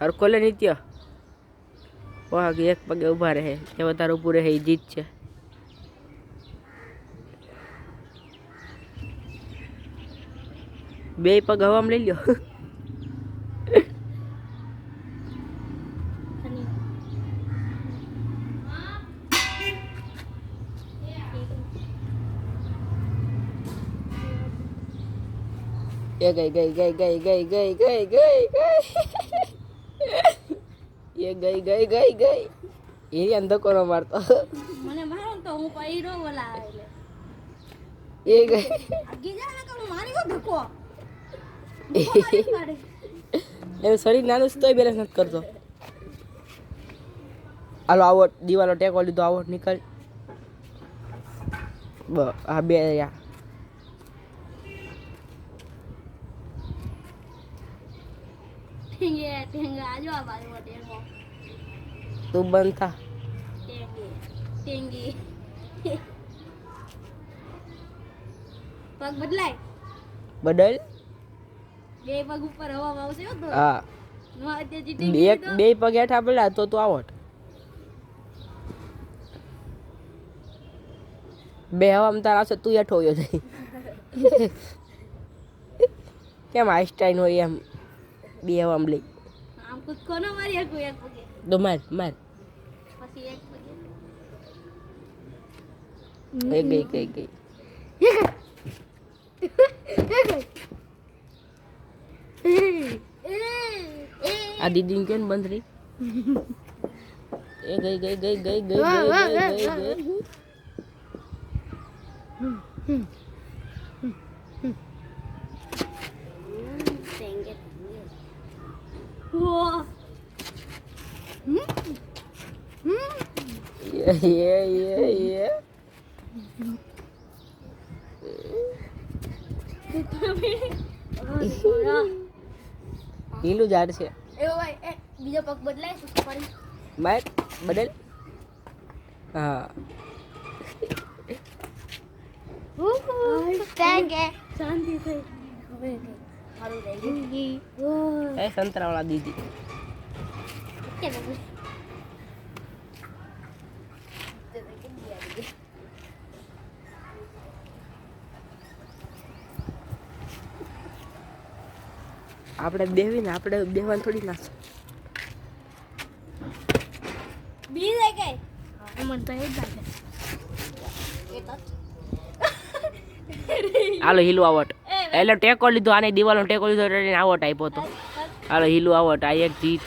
હરખો લે નિત્ય વાહ એક પગે ઊભા રહે. જે વધારે ઊભું રહે, એ જીત છે. બે પગ હવામાં લઈ લ્યો. એ ગઈ ગઈ ગઈ ગઈ ગઈ ગઈ ગઈ ગઈ ગઈ. એ ગઈ ગઈ ગઈ ગઈ. એ કોનો મારતો? મને મારો તો હું પૈરો બોલા એટલે. એ ગઈ. ગીજા ને મારી ગયો ધક્કો? એ શરીર નાનું તોય બેલેન્સ નથી કરતો. હાલો આવો દિવાલો ટેકો લીધો આવો નીકળ. બ હા બે રહ્યા. ઠીંગે ઠીંગે આજો આ બાજુ ટેંગો. તું બંધ થા ટેંગી ટેંગી પગ બદલાય? બદલ? બે પગ ઉપર હવામાં આવશે હો તો. હા. ટેંગી એક બે પગ હેઠા પડ્યા તો તું આવટ બે હવામાં તાર આવશે તું હેઠો જાય કેમ આઈસ્ટાઈન હોય એમ? બે આમ લઈ આમ મારી એક પગે માર માર. પછી એક પગે ગઈ ગઈ આ દીદી કેમ બંધ રહી? એ ગઈ ગઈ ગઈ ગઈ ગઈ ગઈ ગઈ ગઈ ગઈ ટેંગે વો Yeah, yeah, yeah, yeah. લીલું ઝાડ છે. એવો ભાઈ એ બીજો પગ બદલાય તો ફરી. માર બદલ. હા. ટેંગે શાંતિ થઈ. હવે મારું રહી ગયું એ સંતરાવાળા દીદી. કે આપણે બેવી ને આપણે બેવાન થોડી ના બી લે કે મન તો એ જ લાગે. હાલો હીલું આવટ એટલે ટેકો લીધો, આને દિવાલનો ટેકો લીધો એટલે એને આવટ આપ્યો હતો. હાલો, હીલું આવટ આ એક જીત.